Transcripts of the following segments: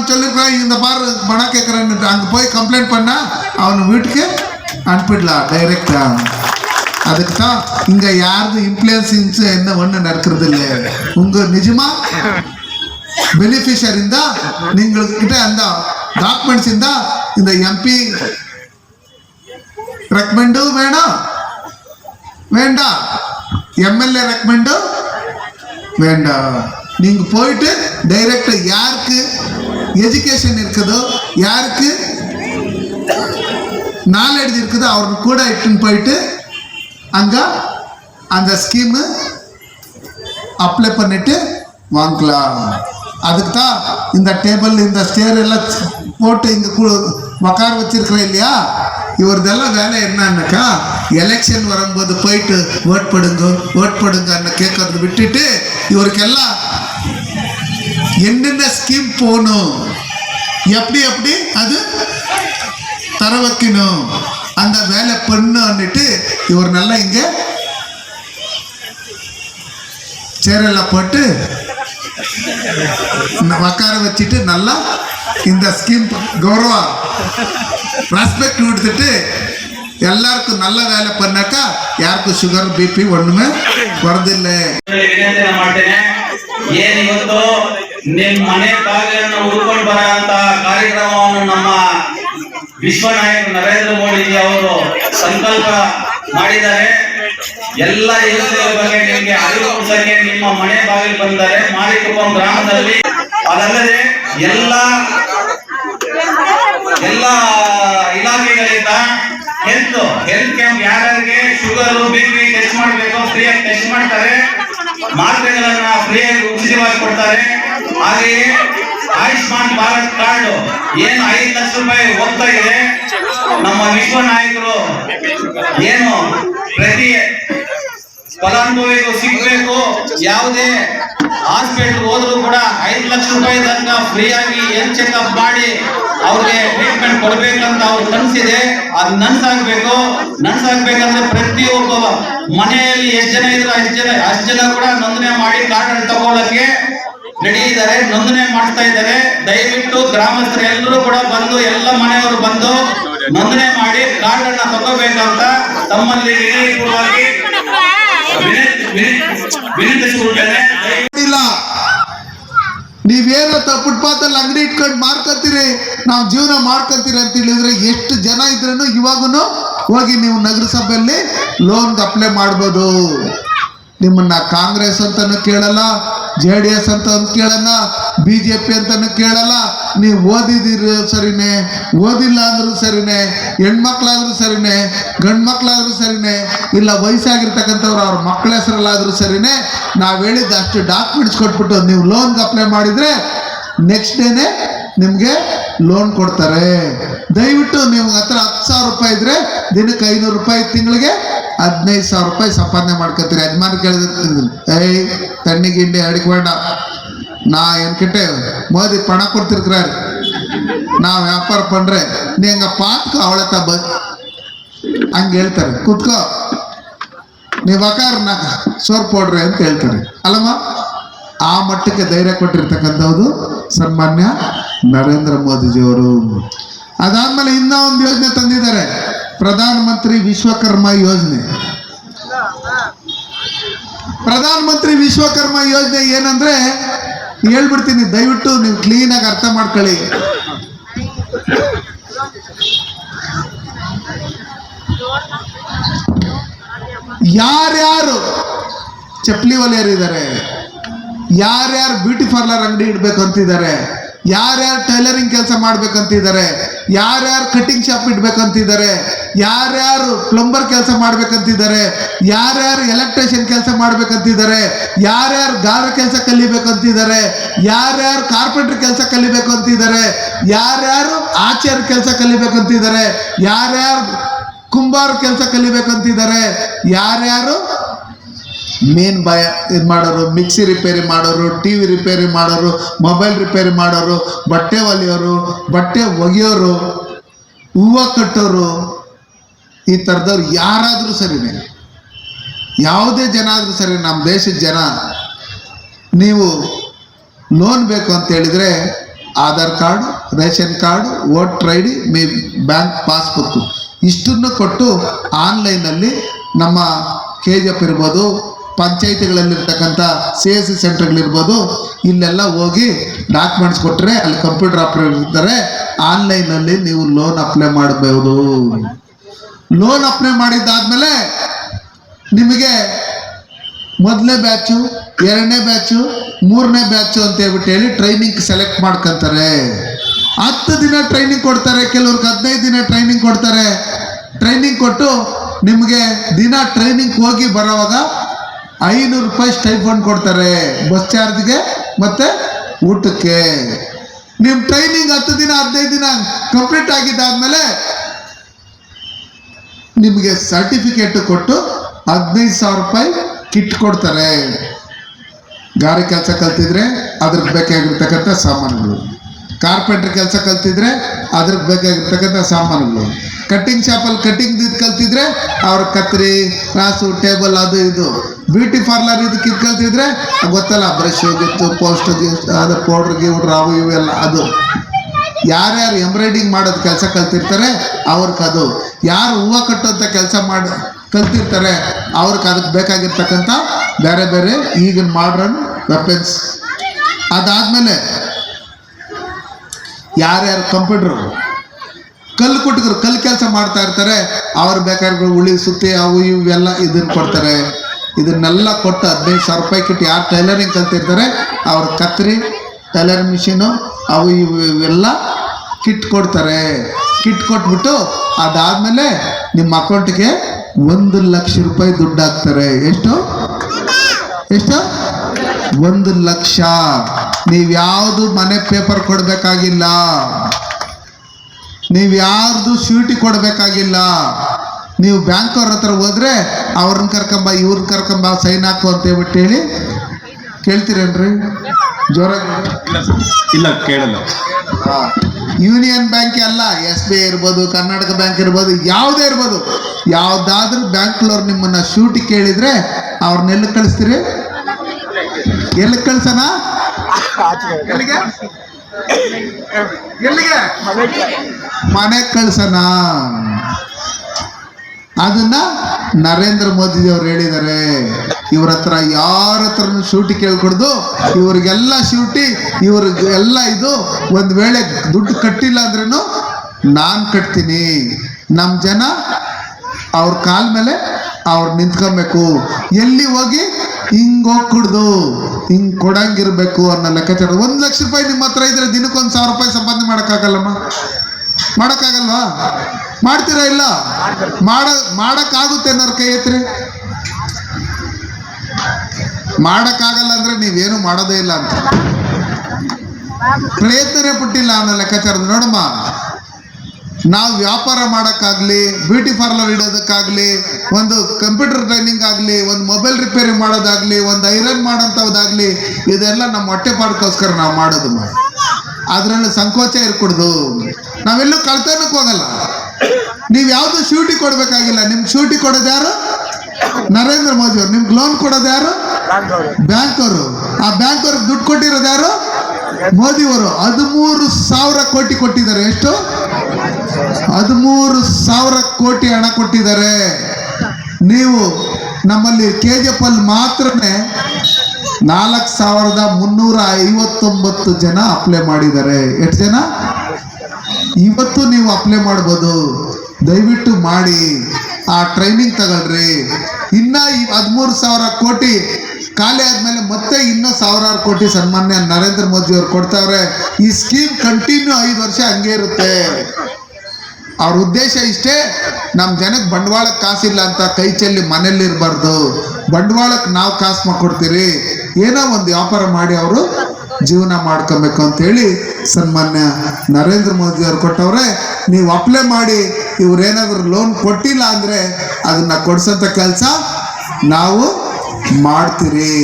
நான் சொல்லிருக்கிறேன் இந்த பாரு பணம் கேட்குறேன்னு அங்கே போய் கம்ப்ளைண்ட் பண்ணால் அவன் வீட்டுக்கு அனுப்பிடலாம் டைரெக்டாக அதுக்கு தான் இங்கே யாருக்கும் இன்ஃப்ளூயன்ஸ் என்ன ஒன்று நடக்கிறது இல்லை. உங்கள் நிஜமாக பெனிஃபிஷியர் இருந்தால் நீங்கள்கிட்ட அந்த டாக்குமெண்ட்ஸ் இருந்தால் இந்த எம்பி ரெக்கமெண்டும் வேணும் வேண்டாம் எம்எல்ஏ ரெக்கமெண்டும் வேண்டாம் நீங்கள் போயிட்டு டைரக்ட் யாருக்கு எஜுகேஷன் இருக்குதோ யாருக்கு? நாலேஜ் இருக்குதோ அவருக்கு கூட இட்டுன்னு போயிட்டு அங்கே அந்த ஸ்கீமு அப்ளை பண்ணிட்டு வாங்கலாம். அதுக்கு தான் இந்த டேபிள் இந்த ஸ்டேர் எல்லாம் போட்டு இங்கே கு உக்கார வச்சிருக்கிறேன் இல்லையா? இவரதெல்லாம் வேலை என்னன்னாக்கா எலெக்ஷன் வரும்போது போயிட்டு ஓட் படுங்க ஓட் படுங்கன்னு கேட்கறது விட்டுட்டு இவருக்கெல்லாம் என்னென்ன ஸ்கீம் போகணும்? எப்படி எப்படி? அது தர வைக்கணும் அந்த வேலை பண்ணுன்னுட்டு இவர் நல்லா இங்கே சேரலை போட்டு உட்கார வச்சுட்டு நல்லா இந்த ஸ்கீம் கௌரவா ரெஸ்பெக்ட் கொடுத்துட்டு எல்லாருக்கும் நல்ல வேலை பண்ணாக்கா யாருக்கும் சுகர் பிபி ஒண்ணுமே வரதில்லை ನಿಮ್ ಮನೆ ಬಾಗಿಲನ್ನು ಹುಡುಕೊಂಡು ಬರುವಂತ ಕಾರ್ಯಕ್ರಮವನ್ನು ನಮ್ಮ ವಿಶ್ವನಾಯಕ ನರೇಂದ್ರ ಮೋದಿಜಿ ಅವರು ಸಂಕಲ್ಪ ಮಾಡಿದ್ದಾರೆ. ಎಲ್ಲ ಯೋಜನೆಗಳ ಬಗ್ಗೆ ನಿಮಗೆ ಅರಿವು ನಿಮ್ಮ ಮನೆ ಬಾಗಿಲು ಬಂದರೆ ಮಾರಿಕುಪ್ಪಂ ಗ್ರಾಮದಲ್ಲಿ ಅದಲ್ಲದೆ ಎಲ್ಲ ಎಲ್ಲ ಇಲಾಖೆಗಳಿಂದ ಹೆಲ್ತ್ ಹೆಲ್ತ್ ಕ್ಯಾಂಪ್ ಯಾರ್ಯಾರಿಗೆ ಶುಗರ್, ಬಿ ಪಿ ಟೆಸ್ಟ್ ಮಾಡಬೇಕು, ಫ್ರೀಯಾಗಿ ಟೆಸ್ಟ್ ಮಾಡ್ತಾರೆ. ಮಾತ್ರೆಗಳನ್ನ ಫ್ರೀಯಾಗಿ ಉಚಿತವಾಗಿ ಕೊಡ್ತಾರೆ. ಹಾಗೆಯೇ ಆಯುಷ್ಮಾನ್ ಭಾರತ್ ಕಾರ್ಡ್ ಏನು ಐದು ಲಕ್ಷ ರೂಪಾಯಿ ಹೋಗ್ತಾ ಇದೆ? ನಮ್ಮ ವಿಶ್ವ ನಾಯಕರು ಏನು ಪ್ರತಿ ಫಲಾನುಭವಿಗೂ ಸಿಗ್ಬೇಕು? ಯಾವುದೇ ಹಾಸ್ಪಿಟಲ್ ಹೋದ್ರು ಕೂಡ ಐದು ಲಕ್ಷ ರೂಪಾಯಿ ತನಕ ಫ್ರೀ ಆಗಿ ಹೆಲ್ತ್ ಚೆಕ್ಅಪ್ ಮಾಡಿ ಅವ್ರಿಗೆ ಟ್ರೀಟ್ಮೆಂಟ್ ಕೊಡ್ಬೇಕಂತ ಅವ್ರ ಕನಸಿದೆ ಅದು ನನ್ಸಾಗ್ಬೇಕು. ನನ್ಸಾಗ್ಬೇಕಂದ್ರೆ ಪ್ರತಿಯೊಬ್ಬ ಮನೆಯಲ್ಲಿ ಎಷ್ಟು ಜನ ಇದ್ರು ಅಷ್ಟು ಜನ ಅಷ್ಟು ಜನ ಕೂಡ ನೋಂದಣಿ ಮಾಡಿ ಕಾರ್ಡ್ ಅನ್ನು ಇದ್ದಾರೆ ನೋಂದಣಿ ಮಾಡ್ತಾ ಇದ್ದಾರೆ. ದಯವಿಟ್ಟು ಗ್ರಾಮಸ್ಥರು ಎಲ್ಲರೂ ಕೂಡ ಬಂದು, ಎಲ್ಲ ಮನೆಯವರು ಬಂದು ನೋಂದಣಿ ಮಾಡಿ ಕಾರ್ಡ್ ಅನ್ನ ತಗೋಬೇಕಂತ ತಮ್ಮಲ್ಲಿ ನೀವೇನೋ ಫುಟ್ಪಾತ್ ಅಲ್ಲಿ ಅಂಗಡಿ ಇಟ್ಕೊಂಡು ಮಾರ್ಕತ್ತೀರಿ? ನಾವು ಜೀವನ ಮಾಡ್ಕೊತೀರಿ ಅಂತ ಹೇಳಿದ್ರೆ ಎಷ್ಟು ಜನ ಇದ್ರೂ ಇವಾಗೂ ಹೋಗಿ ನೀವು ನಗರಸಭೆಯಲ್ಲಿ ಲೋನ್ಗೆ ಅಪ್ಲೈ ಮಾಡ್ಬೋದು. ನಿಮ್ಮನ್ನ ಕಾಂಗ್ರೆಸ್ ಅಂತಾನು ಕೇಳಲ್ಲ, ಜೆ ಡಿ ಎಸ್ ಅಂತ ಕೇಳಲ್ಲ, ಬಿ ಜೆ ಪಿ ಅಂತಾನು ಕೇಳಲ್ಲ. ನೀವು ಓದಿದಿರ ಸರಿನೇ, ಓದಿಲ್ಲ ಅಂದ್ರೂ ಸರಿನೇ, ಹೆಣ್ಮಕ್ಳಾದ್ರೂ ಸರಿನೇ ಗಂಡು ಮಕ್ಳಾದ್ರೂ ಸರಿನೇ, ಇಲ್ಲ ವಯಸ್ಸಾಗಿರ್ತಕ್ಕಂಥವ್ರು ಅವ್ರ ಮಕ್ಕಳ ಹೆಸರಲ್ಲಾದ್ರೂ ಸರಿನೇ, ನಾವು ಹೇಳಿದ್ದು ಅಷ್ಟು ಡಾಕ್ಯುಮೆಂಟ್ಸ್ ಕೊಟ್ಬಿಟ್ಟು ನೀವು ಲೋನ್ಗೆ ಅಪ್ಲೈ ಮಾಡಿದರೆ ನೆಕ್ಸ್ಟ್ ಡೇನೆ ನಿಮಗೆ ಲೋನ್ ಕೊಡ್ತಾರೆ. ದಯವಿಟ್ಟು ನೀವು ಹತ್ರ ಹತ್ತು ಸಾವಿರ ರೂಪಾಯಿ ಇದ್ರೆ ದಿನಕ್ಕೆ ಐನೂರು ರೂಪಾಯಿ ತಿಂಗಳಿಗೆ ಹದಿನೈದು ಸಾವಿರ ರೂಪಾಯಿ ಸಂಪಾದನೆ ಮಾಡ್ಕೊತೀರಿ. ಯಜಮಾನ್ ಕೇಳಿದ್ರು ಏಯ್ ತಣ್ಣಿ ಗಿಂಡಿ ಅಡಿಕ್ಬೇಡ. ನಾ ಎನ್ಕಿಟ್ಟೆ ಮೋದಿ ಪಣ ಕೊಡ್ತಿರ್ಕ್ರಾರು. ನಾ ವ್ಯಾಪಾರ ಪಂಡ್ರೆ, ನೀ ಹಂಗ ಪಾತ್ಕ ಅವಳತ್ತ ಬ, ಹಂಗೆ ಹೇಳ್ತಾರೆ. ಕುತ್ಕೋ. ನೀವು ಅಕಾರ ನಾ ಸೋರ್ ಪೌಡ್ರಿ ಅಂತ ಹೇಳ್ತಾರೆ. ಅಲ್ಲಮ್ಮ, ಆ ಮಟ್ಟಕ್ಕೆ ಧೈರ್ಯ ಕೊಟ್ಟಿರ್ತಕ್ಕಂಥವ್ರು ಸನ್ಮಾನ್ಯ ನರೇಂದ್ರ ಮೋದಿಜಿಯವರು. ಅದಾದ್ಮೇಲೆ ಇನ್ನೂ ಒಂದು ಯೋಜನೆ ತಂದಿದ್ದಾರೆ. ಪ್ರಧಾನ ಮಂತ್ರಿ ವಿಶ್ವಕರ್ಮ ಯೋಜನೆ. ಪ್ರಧಾನ ಮಂತ್ರಿ ವಿಶ್ವಕರ್ಮ ಯೋಜನೆ ಏನಂದ್ರೆ ಹೇಳ್ಬಿಡ್ತೀನಿ, ದಯವಿಟ್ಟು ನೀವು ಕ್ಲೀನಾಗಿ ಅರ್ಥ ಮಾಡ್ಕೊಳ್ಳಿ. ಯಾರ್ಯಾರು ಚಪ್ಪಲಿ ಒಲೆಯರಿದ್ದಾರೆ ಯಾರ್ಯಾರು ಬ್ಯೂಟಿ ಪಾರ್ಲರ್ ಅಂಗಡಿ ಇಡ್ಬೇಕು ಅಂತಿದ್ದಾರೆ ಯಾರ್ಯಾರು ಟೈಲರಿಂಗ್ ಕೆಲಸ ಮಾಡ್ಬೇಕಂತಿದ್ದಾರೆ, ಯಾರ್ಯಾರು ಕಟಿಂಗ್ ಶಾಪ್ ಇಡ್ಬೇಕಂತಿದ್ದಾರೆ, ಯಾರ್ಯಾರು ಪ್ಲಂಬರ್ ಕೆಲಸ ಮಾಡ್ಬೇಕಂತಿದ್ದಾರೆ, ಯಾರ್ಯಾರು ಎಲೆಕ್ಟ್ರಿಷಿಯನ್ ಕೆಲಸ ಮಾಡ್ಬೇಕಂತಿದ್ದಾರೆ, ಯಾರ್ಯಾರು ಗಾರ ಕೆಲಸ ಕಲಿಬೇಕಂತಿದ್ದಾರೆ, ಯಾರ್ಯಾರು ಕಾರ್ಪೆಂಟರ್ ಕೆಲಸ ಕಲಿಬೇಕು ಅಂತಿದ್ದಾರೆ ಯಾರ್ಯಾರು ಆಚಾರ ಕೆಲಸ ಕಲಿಬೇಕಂತಿದ್ದಾರೆ, ಯಾರ್ಯಾರು ಕುಂಬಾರ ಕೆಲಸ ಕಲಿಬೇಕಂತಿದ್ದಾರೆ, ಯಾರ್ಯಾರು ಮೇನ್ ಬಾಯ ಇದು ಮಾಡೋರು ಮಿಕ್ಸಿ ರಿಪೇರಿ ಮಾಡೋರು ಟಿ ವಿ ರಿಪೇರಿ ಮಾಡೋರು ಮೊಬೈಲ್ ರಿಪೇರಿ ಮಾಡೋರು, ಬಟ್ಟೆ ಒಲಿಯೋರು, ಬಟ್ಟೆ ಒಗೆಯೋರು, ಹೂವು ಕಟ್ಟೋರು, ಈ ಥರದವ್ರು ಯಾರಾದರೂ ಸರಿನೇ ಯಾವುದೇ ಜನ ಆದರೂ ಸರಿ ನಮ್ಮ ದೇಶದ ಜನ, ನೀವು ಲೋನ್ ಬೇಕು ಅಂತ ಹೇಳಿದರೆ Aadhaar card, ration card, voter I D, May bank passbook. ಇಷ್ಟನ್ನು ಕೊಟ್ಟು ಆನ್ಲೈನಲ್ಲಿ ನಮ್ಮ ಕೆ ಜಿ ಎಫ್ ಇರ್ಬೋದು ಪಂಚಾಯಿತಿಗಳಲ್ಲಿರ್ತಕ್ಕಂಥ ಸಿ ಎಸ್ ಸಿ ಸೆಂಟರ್ಗಳಿರ್ಬೋದು, ಇಲ್ಲೆಲ್ಲ ಹೋಗಿ ಡಾಕ್ಯುಮೆಂಟ್ಸ್ ಕೊಟ್ಟರೆ ಅಲ್ಲಿ ಕಂಪ್ಯೂಟರ್ ಆಪರೇಟರ್ ಇರ್ತಾರೆ ಆನ್ಲೈನಲ್ಲಿ ನೀವು ಲೋನ್ ಅಪ್ಲೈ ಮಾಡಬಹುದು ಲೋನ್ ಅಪ್ಲೈ ಮಾಡಿದ್ದಾದ್ಮೇಲೆ ನಿಮಗೆ ಮೊದಲನೇ ಬ್ಯಾಚು, ಎರಡನೇ ಬ್ಯಾಚು, ಮೂರನೇ ಬ್ಯಾಚು ಅಂತ ಹೇಳ್ಬಿಟ್ಟು ಹೇಳಿ ಟ್ರೈನಿಂಗ್ ಸೆಲೆಕ್ಟ್ ಮಾಡ್ಕೊಂತಾರೆ. ಹತ್ತು ದಿನ ಟ್ರೈನಿಂಗ್ ಕೊಡ್ತಾರೆ, ಕೆಲವ್ರಿಗೆ ಹದಿನೈದು ದಿನ ಟ್ರೈನಿಂಗ್ ಕೊಡ್ತಾರೆ. ಟ್ರೈನಿಂಗ್ ಕೊಟ್ಟು ನಿಮಗೆ ದಿನ ಟ್ರೈನಿಂಗ್ ಹೋಗಿ ಬರೋವಾಗ ಐನೂರು ರೂಪಾಯಿ ಸ್ಟೈಫಂಡ್ ಕೊಡ್ತಾರೆ. ಬಸ್ ಚಾರ್ಜ್ಗೆ ಮತ್ತೆ ಊಟಕ್ಕೆ. ನಿಮ್ಮ ಟ್ರೈನಿಂಗ್ ಹತ್ತು ದಿನ, ಹದಿನೈದು ದಿನ ಕಂಪ್ಲೀಟ್ ಆಗಿದ್ದಾದ್ಮೇಲೆ ನಿಮಗೆ ಸರ್ಟಿಫಿಕೇಟ್ ಕೊಟ್ಟು ಹದಿನೈದು ಸಾವಿರ ರೂಪಾಯಿ ಕಿಟ್ ಕೊಡ್ತಾರೆ. ಗಾರೆ ಕೆಲಸ ಕಲ್ತಿದ್ರೆ ಅದ್ರಿಗೆ ಬೇಕಾಗಿರ್ತಕ್ಕಂಥ ಸಾಮಾನುಗಳು. ಕಾರ್ಪೆಂಟ್ರ್ ಕೆಲಸ ಕಲ್ತಿದ್ರೆ ಅದ್ರಿಗೆ ಬೇಕಾಗಿರ್ತಕ್ಕಂಥ ಸಾಮಾನುಗಳು. ಕಟ್ಟಿಂಗ್ ಶಾಪಲ್ಲಿ ಕಟ್ಟಿಂಗ್ ಇದು ಕಲ್ತಿದ್ರೆ ಅವ್ರ ಕತ್ರಿ ಕ್ರಾಸು ಟೇಬಲ್ ಅದು ಇದು. ಬ್ಯೂಟಿ ಪಾರ್ಲರ್ ಇದಕ್ಕೆ ಇದು ಕಲ್ತಿದ್ರೆ ಗೊತ್ತಲ್ಲ ಬ್ರಷ್ ಗಿತ್ತು ಪೋಸ್ಟ್ ಅದು ಪೌಡ್ರ್ ಗಿವ್ಡ್ರ್ ಅವು ಇವೆಲ್ಲ ಅದು. ಯಾರ್ಯಾರು ಎಂಬ್ರಾಯ್ಡಿಂಗ್ ಮಾಡೋದು ಕೆಲಸ ಕಲ್ತಿರ್ತಾರೆ ಅವ್ರಿಗೆ ಅದು. ಯಾರು ಹೂವು ಕಟ್ಟೋಂಥ ಕೆಲಸ ಮಾಡಿ, ಕಲ್ತಿರ್ತಾರೆ ಅವ್ರಿಗೆ ಅದಕ್ಕೆ ಬೇಕಾಗಿರ್ತಕ್ಕಂಥ ಬೇರೆ ಬೇರೆ ಈಗಿನ ಮಾಡ್ರನ್ ವೆಪನ್ಸ್ ಅದಾದಮೇಲೆ ಯಾರ್ಯಾರು ಕಂಪ್ಯೂಟ್ರು ಕಲ್ಲು ಕೊಟ್ಟಿದ್ರು, ಕಲ್ಲು ಕೆಲಸ ಮಾಡ್ತಾ ಇರ್ತಾರೆ. ಅವ್ರು ಬೇಕಾದ್ರೆ ಉಳಿ ಸುತ್ತಿ, ಅವು ಇವೆಲ್ಲ ಇದನ್ನ ಕೊಡ್ತಾರೆ. ಇದನ್ನೆಲ್ಲ ಕೊಟ್ಟು ಹದಿನೈದು ಸಾವಿರ ರೂಪಾಯಿ ಕಿಟ್ಟು ಯಾರು ಟೈಲರಿಂಗ್ ಕಲ್ತಿರ್ತಾರೆ, ಅವ್ರ ಕತ್ರಿ, ಟೈಲರಿಂಗ್ ಮಿಷಿನು, ಅವು ಇವು ಇವೆಲ್ಲ ಕಿಟ್ ಕೊಡ್ತಾರೆ. ಕಿಟ್ ಕೊಟ್ಬಿಟ್ಟು ಅದಾದಮೇಲೆ ನಿಮ್ಮ ಅಕೌಂಟ್ಗೆ ಒಂದು ಲಕ್ಷ ರೂಪಾಯಿ ದುಡ್ಡು ಹಾಕ್ತಾರೆ. ಎಷ್ಟು? ಎಷ್ಟು? ಒಂದು ಲಕ್ಷ. ನೀವು ಯಾವುದು ಮನೆ ಪೇಪರ್ ಕೊಡಬೇಕಾಗಿಲ್ಲ. ನೀವು ಯಾರ್ದು ಶೂಟಿ ಕೊಡಬೇಕಾಗಿಲ್ಲ. ನೀವು ಬ್ಯಾಂಕ್ ಅವ್ರ ಹತ್ರ ಹೋದ್ರೆ ಅವ್ರನ್ನ ಕರ್ಕೊಂಬ ಇವ್ರನ್ನ ಕರ್ಕೊಂಬ ಸೈನ್ ಹಾಕು ಅಂತ ಹೇಳ್ಬಿಟ್ಟು ಹೇಳಿ. ಕೇಳ್ತೀರೇನ್ರಿ? ಜ್ವರ ಇಲ್ಲ ಕೇಳಲ್ಲ. ಯೂನಿಯನ್ ಬ್ಯಾಂಕ್ ಅಲ್ಲ ಎಸ್ ಬಿ ಐ ಇರ್ಬೋದು ಕರ್ನಾಟಕ ಬ್ಯಾಂಕ್ ಇರ್ಬೋದು ಯಾವುದೇ ಇರ್ಬೋದು. ಬ್ಯಾಂಕ್ ಬ್ಯಾಂಕ್ನವ್ರು ನಿಮ್ಮನ್ನ ಶೂಟಿ ಕೇಳಿದ್ರೆ ಅವ್ರನ್ನ ಎಲ್ಲಿ ಕಳಿಸ್ತೀರಿ? ಎಲ್ಲಿ ಕಳ್ಸೋಣ? ಎಲ್ಲಿಗೆ? ಎಲ್ಲಿಗೆ? ಮನೆಗೆ ಕಳ್ಸೋಣ. ಅದನ್ನ ನರೇಂದ್ರ ಮೋದಿ ಅವರು ಹೇಳಿದ್ದಾರೆ. ಇವ್ರ ಹತ್ರ ಯಾರ ಹತ್ರನೂ ಶೂಟಿ ಕೇಳ್ಕೊಡ್ದು, ಇವ್ರಿಗೆಲ್ಲ ಶೂಟಿ, ಇವ್ರಿಗೆ ಎಲ್ಲ ಇದು ಒಂದು ವೇಳೆ ದುಡ್ಡು ಕಟ್ಟಿಲ್ಲ ಅಂದ್ರೂ ನಾನು ಕಟ್ತೀನಿ. ನಮ್ಮ ಜನ ಅವ್ರ ಕಾಲ ಮೇಲೆ ಅವ್ರು ನಿಂತ್ಕೊಬೇಕು. ಎಲ್ಲಿ ಹೋಗಿ ಹಿಂಗ್ ಹೋಗ್ಕೊಡ್ದು, ಹಿಂಗ್ ಕೊಡಂಗಿರ್ಬೇಕು ಅನ್ನೋ ಲೆಕ್ಕಾಚಾರ. ಒಂದು ಲಕ್ಷ ರೂಪಾಯಿ ನಿಮ್ಮ ಹತ್ರ ಇದ್ರೆ ದಿನಕ್ಕೊಂದು ಸಾವಿರ ರೂಪಾಯಿ ಸಂಪಾದನೆ ಮಾಡೋಕ್ಕಾಗಲ್ಲಮ್ಮ? ಮಾಡೋಕ್ಕಾಗಲ್ವಾ? ಮಾಡ್ತೀರಾ ಇಲ್ಲ? ಮಾಡ, ಮಾಡಕ್ಕಾಗುತ್ತೆ ಅನ್ನೋರ್ ಕೈ ಎತ್ರಿ ಮಾಡಕ್ಕಾಗಲ್ಲ ಅಂದ್ರೆ ನೀವೇನು ಮಾಡೋದೇ ಇಲ್ಲ ಅಂತ. ಪ್ರಯತ್ನನೇ ಪುಟ್ಟಿಲ್ಲ ಅನ್ನೋ ಲೆಕ್ಕಾಚಾರ ನೋಡಮ್ಮ, ನಾವು ವ್ಯಾಪಾರ ಮಾಡೋಕ್ಕಾಗ್ಲಿ, ಬ್ಯೂಟಿ ಪಾರ್ಲರ್ ಇಡೋದಕ್ಕಾಗ್ಲಿ, ಒಂದು ಕಂಪ್ಯೂಟರ್ ಟ್ರೈನಿಂಗ್ ಆಗಲಿ, ಒಂದು ಮೊಬೈಲ್ ರಿಪೇರಿ ಮಾಡೋದಾಗ್ಲಿ, ಒಂದು ಐರನ್ ಮಾಡೋಂಥದ್ದಾಗ್ಲಿ ಇದೆಲ್ಲ ನಮ್ಮ ಹೊಟ್ಟೆ ಪಾಡ್ಕೋಸ್ಕರ ನಾವು ಮಾಡೋದು ಮಾಡಿ ಅದರಲ್ಲಿ ಸಂಕೋಚ ಇರ್ಕೊಡ್ದು. ನಾವೆಲ್ಲೂ ಕಳ್ತನಕ್ಕೆ ಹೋಗಲ್ಲ. ನೀವು ಯಾವುದು ಶೂಟಿ ಕೊಡಬೇಕಾಗಿಲ್ಲ. ನಿಮ್ಗೆ ಶೂಟಿ ಕೊಡೋದು ಯಾರು? ನರೇಂದ್ರ ಮೋದಿ ಅವರು. ನಿಮ್ಗೆ ಲೋನ್ ಕೊಡೋದು ಯಾರು? ಬ್ಯಾಂಕ್ ಅವರು ಆ ಬ್ಯಾಂಕ್ ಅವ್ರಿಗೆ ದುಡ್ಡು ಕೊಟ್ಟಿರೋದು ಯಾರು? ಮೋದಿ ಅವರು. ಹದಿಮೂರು ಸಾವಿರ ಕೋಟಿ ಕೊಟ್ಟಿದ್ದಾರೆ. ಎಷ್ಟು? ಹದಿಮೂರು ಸಾವಿರ ಕೋಟಿ ಹಣ ಕೊಟ್ಟಿದ್ದಾರೆ. ನೀವು ನಮ್ಮಲ್ಲಿ ಕೆ ಜಿ ಎಫ್ ಅಲ್ಲಿ ಮಾತ್ರನೇ ನಾಲ್ಕು ಸಾವಿರದ ಮುನ್ನೂರ ಐವತ್ತೊಂಬತ್ತು ಜನ ಅಪ್ಲೈ ಮಾಡಿದ್ದಾರೆ. ಎಷ್ಟು ಜನ? ಇವತ್ತು ನೀವು ಅಪ್ಲೈ ಮಾಡ್ಬೋದು. ದಯವಿಟ್ಟು ಮಾಡಿ. ಆ ಟ್ರೈನಿಂಗ್ ತಗೊಳ್ರಿ. ಇನ್ನ ಹದಿಮೂರು ಸಾವಿರ ಕೋಟಿ ಖಾಲಿ ಆದ್ಮೇಲೆ ಮತ್ತೆ ಇನ್ನೂ ಸಾವಿರಾರು ಕೋಟಿ ಸನ್ಮಾನ್ಯ ನರೇಂದ್ರ ಮೋದಿ ಅವ್ರು ಕೊಡ್ತಾವ್ರೆ. ಈ ಸ್ಕೀಮ್ ಕಂಟಿನ್ಯೂ ಐದು ವರ್ಷ ಹಂಗೆ ಇರುತ್ತೆ. ಅವ್ರ ಉದ್ದೇಶ ಇಷ್ಟೇ ನಮ್ಮ ಜನಕ್ಕೆ ಬಂಡವಾಳಕ್ಕೆ ಕಾಸಿಲ್ಲ ಅಂತ ಕೈ ಚೆಲ್ಲಿ ಮನೇಲಿ ಇರಬಾರ್ದು. ಬಂಡವಾಳಕ್ಕೆ ನಾವು ಕಾಸು ಮಾಡ್ಕೊಡ್ತೀರಿ. ಏನೋ ಒಂದು ವ್ಯಾಪಾರ ಮಾಡಿ ಅವರು ಜೀವನ ಮಾಡ್ಕೊಬೇಕು ಅಂತೇಳಿ ಸನ್ಮಾನ್ಯ ನರೇಂದ್ರ ಮೋದಿ ಅವ್ರು ಕೊಟ್ಟವ್ರೆ, ನೀವು ಅಪ್ಲೈ ಮಾಡಿ, ಇವ್ರೇನಾದ್ರು ಲೋನ್ ಕೊಟ್ಟಿಲ್ಲ ಅಂದರೆ ಅದನ್ನ ಕೊಡ್ಸೋಂಥ ಕೆಲಸ ನಾವು ಮಾಡ್ತೀರಿ.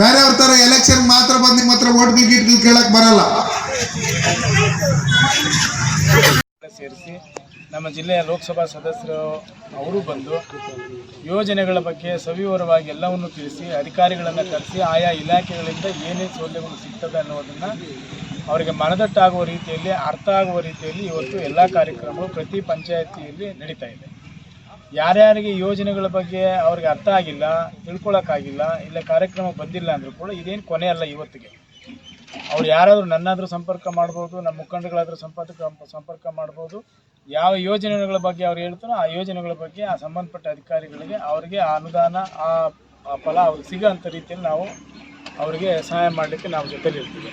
ಬೇರೆಯವ್ರ ಥರ ಎಲೆಕ್ಷನ್ ಮಾತ್ರ ಬಂದು ನಿಮ್ಮ ಹತ್ರ ಓಟ್ ಗಿಟ್ಗಳು ಕೇಳಕ್ ಬರಲ್ಲ. ಸೇರಿಸಿ ನಮ್ಮ ಜಿಲ್ಲೆಯ ಲೋಕಸಭಾ ಸದಸ್ಯರು ಅವರು ಬಂದು ಯೋಜನೆಗಳ ಬಗ್ಗೆ ಸವಿವರವಾಗಿ ಎಲ್ಲವನ್ನು ತಿಳಿಸಿ, ಅಧಿಕಾರಿಗಳನ್ನು ಕರೆಸಿ, ಆಯಾ ಇಲಾಖೆಗಳಿಂದ ಏನೇನು ಸೌಲಭ್ಯಗಳು ಸಿಗ್ತದೆ ಅನ್ನೋದನ್ನು ಅವರಿಗೆ ಮನದಟ್ಟಾಗುವ ರೀತಿಯಲ್ಲಿ, ಅರ್ಥ ಆಗುವ ರೀತಿಯಲ್ಲಿ ಇವತ್ತು ಎಲ್ಲ ಕಾರ್ಯಕ್ರಮಗಳು ಪ್ರತಿ ಪಂಚಾಯತಿಯಲ್ಲಿ ನಡೀತಾ ಇದೆ. ಯಾರ್ಯಾರಿಗೆ ಯೋಜನೆಗಳ ಬಗ್ಗೆ ಅವ್ರಿಗೆ ಅರ್ಥ ಆಗಿಲ್ಲ, ತಿಳ್ಕೊಳಕ್ಕಾಗಿಲ್ಲ, ಇಲ್ಲ ಕಾರ್ಯಕ್ರಮ ಬಂದಿಲ್ಲ ಅಂದರೂ ಕೂಡ ಇದೇನು ಕೊನೆ ಅಲ್ಲ ಇವತ್ತಿಗೆ. ಅವ್ರು ಯಾರಾದರೂ ನನ್ನಾದರೂ ಸಂಪರ್ಕ ಮಾಡ್ಬೋದು ನಮ್ಮ ಮುಖಂಡಗಳಾದರೂ ಸಂಪರ್ಕ ಸಂಪರ್ಕ ಮಾಡ್ಬೋದು, ಯಾವ ಯೋಜನೆಗಳ ಬಗ್ಗೆ ಅವ್ರು ಹೇಳ್ತಾರೋ ಆ ಯೋಜನೆಗಳ ಬಗ್ಗೆ, ಆ ಸಂಬಂಧಪಟ್ಟ ಅಧಿಕಾರಿಗಳಿಗೆ ಅವರಿಗೆ ಆ ಅನುದಾನ, ಆ ಫಲ ಅವ್ರಿಗೆ ಸಿಗೋ ಅಂಥ ರೀತಿಯಲ್ಲಿ ನಾವು ಅವರಿಗೆ ಸಹಾಯ ಮಾಡಲಿಕ್ಕೆ ನಾವು ಜೊತೆಲಿರ್ತೀವಿ